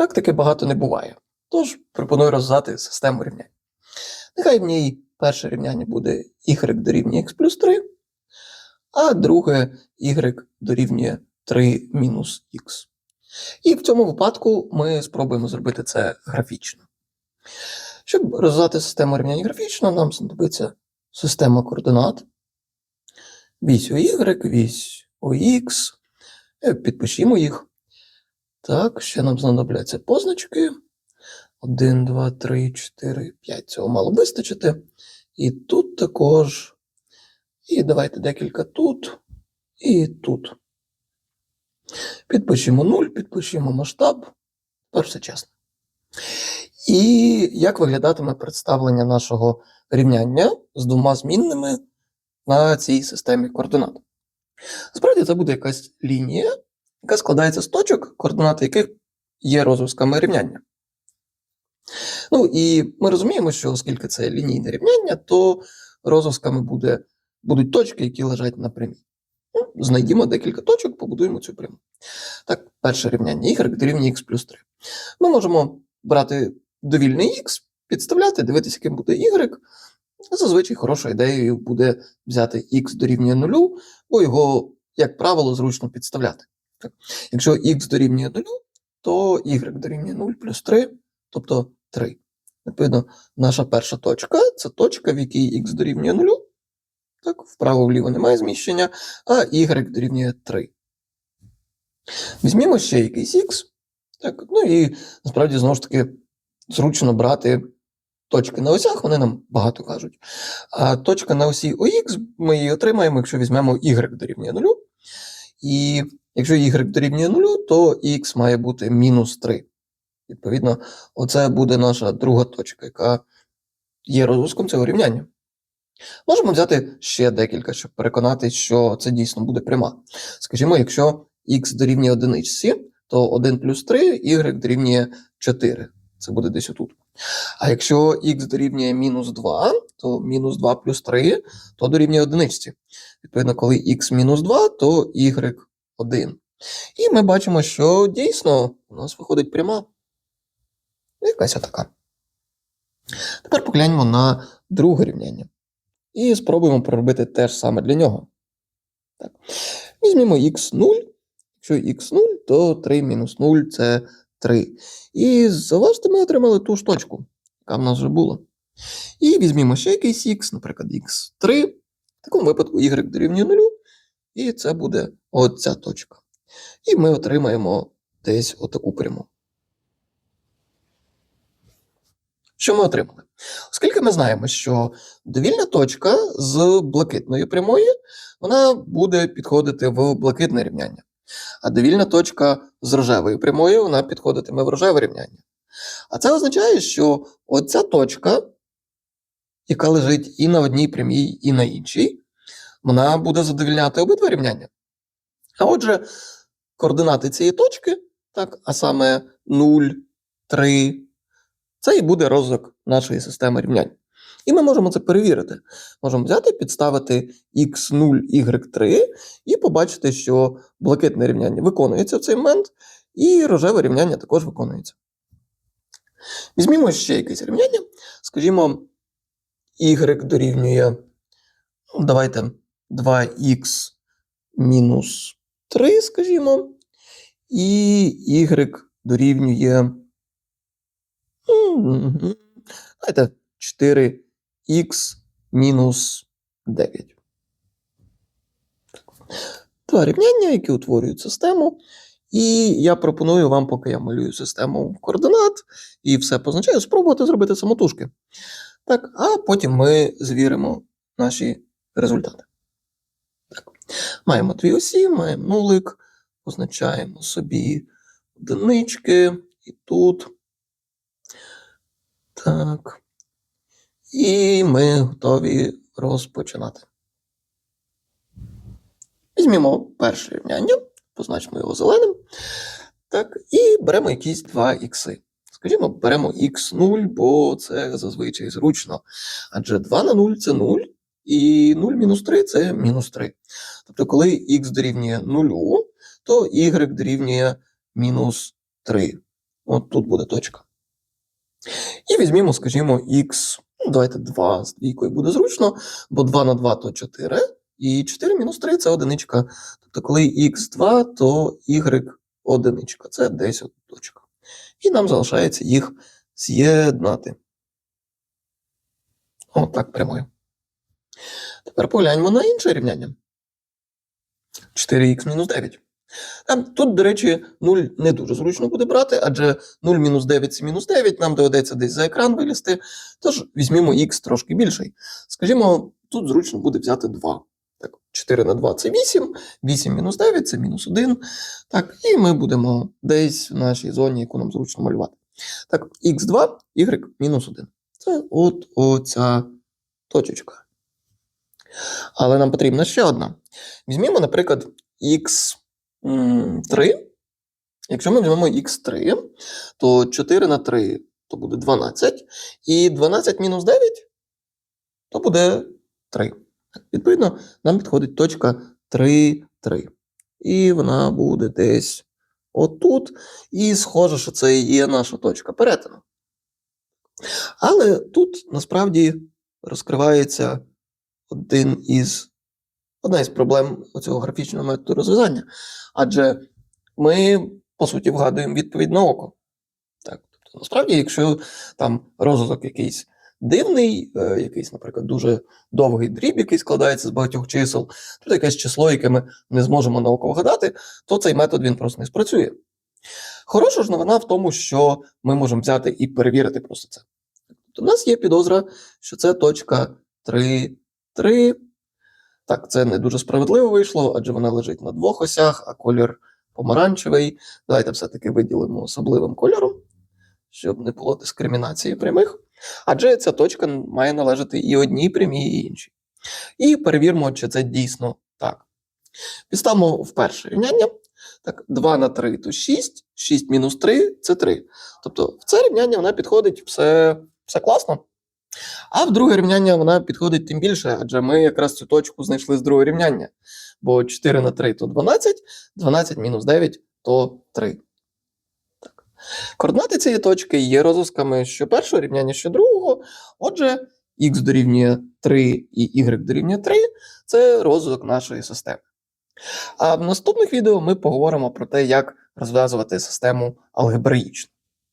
Практики багато не буває. Тож пропоную розв'язати систему рівнянь. Нехай в ній перше рівняння буде y дорівнює x плюс 3, а друге y дорівнює 3 мінус х. І в цьому випадку ми спробуємо зробити це графічно. Щоб розв'язати систему рівнянь графічно, нам знадобиться система координат. Вісь OY, вісь OX. Е, Підпишімо їх. Так, ще нам знадобляться позначки. 1, 2, 3, 4, 5. Цього мало вистачити. І тут також. І давайте декілька тут. І тут. Підпишімо 0, підпишімо масштаб. Тепер все чесно. І як виглядатиме представлення нашого рівняння з двома змінними на цій системі координат? Справді це буде якась лінія, яка складається з точок, координати яких є розв'язками рівняння. Ну і ми розуміємо, що оскільки це лінійне рівняння, то розв'язками буде, будуть точки, які лежать на прямій. Ну, знайдімо декілька точок, побудуємо цю пряму. Так, перше рівняння y дорівнює x плюс 3. Ми можемо брати довільний x, підставляти, дивитися, яким буде y. Зазвичай хорошою ідеєю буде взяти x дорівнює 0, бо його, як правило, зручно підставляти. Так. Якщо x дорівнює 0, то y дорівнює 0 плюс 3, тобто 3. Відповідно, наша перша точка це точка, в якій x дорівнює 0. Так, вправо-вліво немає зміщення, а y дорівнює 3. Візьмімо ще якийсь x. Так, ну і насправді знову ж таки зручно брати точки на осях, вони нам багато кажуть. А точка на осі ОХ ми її отримаємо, якщо візьмемо y дорівнює 0. І якщо y дорівнює 0, то x має бути мінус 3. Відповідно, оце буде наша друга точка, яка є розв'язком цього рівняння. Можемо взяти ще декілька, щоб переконатися, що це дійсно буде пряма. Скажімо, якщо x дорівнює одиничці, то 1 плюс 3, y дорівнює 4. Це буде десь отут. А якщо x дорівнює мінус 2, то мінус 2 плюс 3, то дорівнює одиничці. Відповідно, коли x мінус 2, то y 1. І ми бачимо, що дійсно у нас виходить пряма. Якась така. Тепер погляньмо на друге рівняння. І спробуємо проробити те ж саме для нього. Так. Візьмемо x0. Якщо x0, то 3 мінус 0 це 3. І зауважте, ми отримали ту ж точку, яка в нас вже була. І візьмемо ще якийсь x, наприклад, x3. В такому випадку y дорівнює 0. І це буде оця точка. І ми отримаємо десь отаку пряму. Що ми отримали? Оскільки ми знаємо, що довільна точка з блакитної прямої вона буде підходити в блакитне рівняння. А довільна точка з рожевої прямої вона підходитиме в рожеве рівняння. А це означає, що оця точка, яка лежить і на одній прямій, і на іншій, вона буде задовільняти обидва рівняння. А отже, координати цієї точки, так, а саме 0, 3, це і буде розвиток нашої системи рівнянь. І ми можемо це перевірити. Можемо взяти, підставити x0, y3 і побачити, що блакитне рівняння виконується в цей момент, і рожеве рівняння також виконується. Візьмімо ще якесь рівняння. Скажімо, y дорівнює, ну, давайте 2х мінус 3, скажімо, і y дорівнює. Мгм. Давайте 4х мінус 9. Два рівняння, які утворюють систему. І я пропоную вам, поки я малюю систему координат і все позначаю, спробувати зробити самотужки. Так, а потім ми звіримо наші результати. Маємо дві осі, маємо нулик, позначаємо собі одинички і тут. Так. І ми готові розпочинати. Візьмемо перше рівняння, позначимо його зеленим. Так, і беремо якісь 2 ікси. Скажімо, беремо x0, бо це зазвичай зручно. Адже 2 на 0 це 0, і 0 мінус 3 це мінус 3. Тобто, коли x дорівнює 0, то y дорівнює мінус 3. От тут буде точка. І візьмімо, скажімо, х, ну, давайте 2 з двійкою буде зручно, бо 2 на 2 то 4, і 4 мінус 3 це одиничка. Тобто, коли х2, то y одиничка. Це десь от точка. І нам залишається їх з'єднати. Отак прямою. Тепер погляньмо на інше рівняння. 4х мінус 9. Тут, до речі, 0 не дуже зручно буде брати, адже 0 мінус 9 це мінус 9, нам доведеться десь за екран вилізти. Тож візьмімо х трошки більший. Скажімо, тут зручно буде взяти 2. Так, 4 на 2 це 8, 8 мінус 9 це мінус 1. Так, і ми будемо десь в нашій зоні, яку нам зручно малювати. Так, х2, y мінус 1. Це от оця точечка. Але нам потрібна ще одна. Візьмімо, наприклад, х3. Якщо ми візьмемо х3, то 4 на 3 то буде 12. І 12 мінус 9 то буде 3. Відповідно, нам підходить точка 3, 3. І вона буде десь отут. І схоже, що це і є наша точка перетину. Але тут насправді розкривається один із, одна із проблем цього графічного методу розв'язання. Адже ми, по суті, вгадуємо відповідь на око. Так, тобто, насправді, якщо там розвиток якийсь дивний, е, якийсь, наприклад, дуже довгий дріб, який складається з багатьох чисел, тут якесь число, яке ми не зможемо на око вгадати, то цей метод він просто не спрацює. Хороша ж новина в тому, що ми можемо взяти і перевірити просто це. Тобто, у нас є підозра, що це точка 3, 3. Так, це не дуже справедливо вийшло, адже вона лежить на двох осях, а колір помаранчевий. Давайте все-таки виділимо особливим кольором, щоб не було дискримінації прямих. Адже ця точка має належати і одній прямій, і іншій. І перевіримо, чи це дійсно так. Підставимо в перше рівняння. Так, 2 на 3 то 6, 6 мінус 3 це 3. Тобто в це рівняння вона підходить все, все класно. А в друге рівняння вона підходить тим більше, адже ми якраз цю точку знайшли з другого рівняння. Бо 4 на 3 то 12, 12 мінус 9 то 3. Так. Координати цієї точки є розв'язками що першого рівняння, що другого. Отже, х дорівнює 3 і y дорівнює 3 це розв'язок нашої системи. А в наступних відео ми поговоримо про те, як розв'язувати систему алгебраїчно.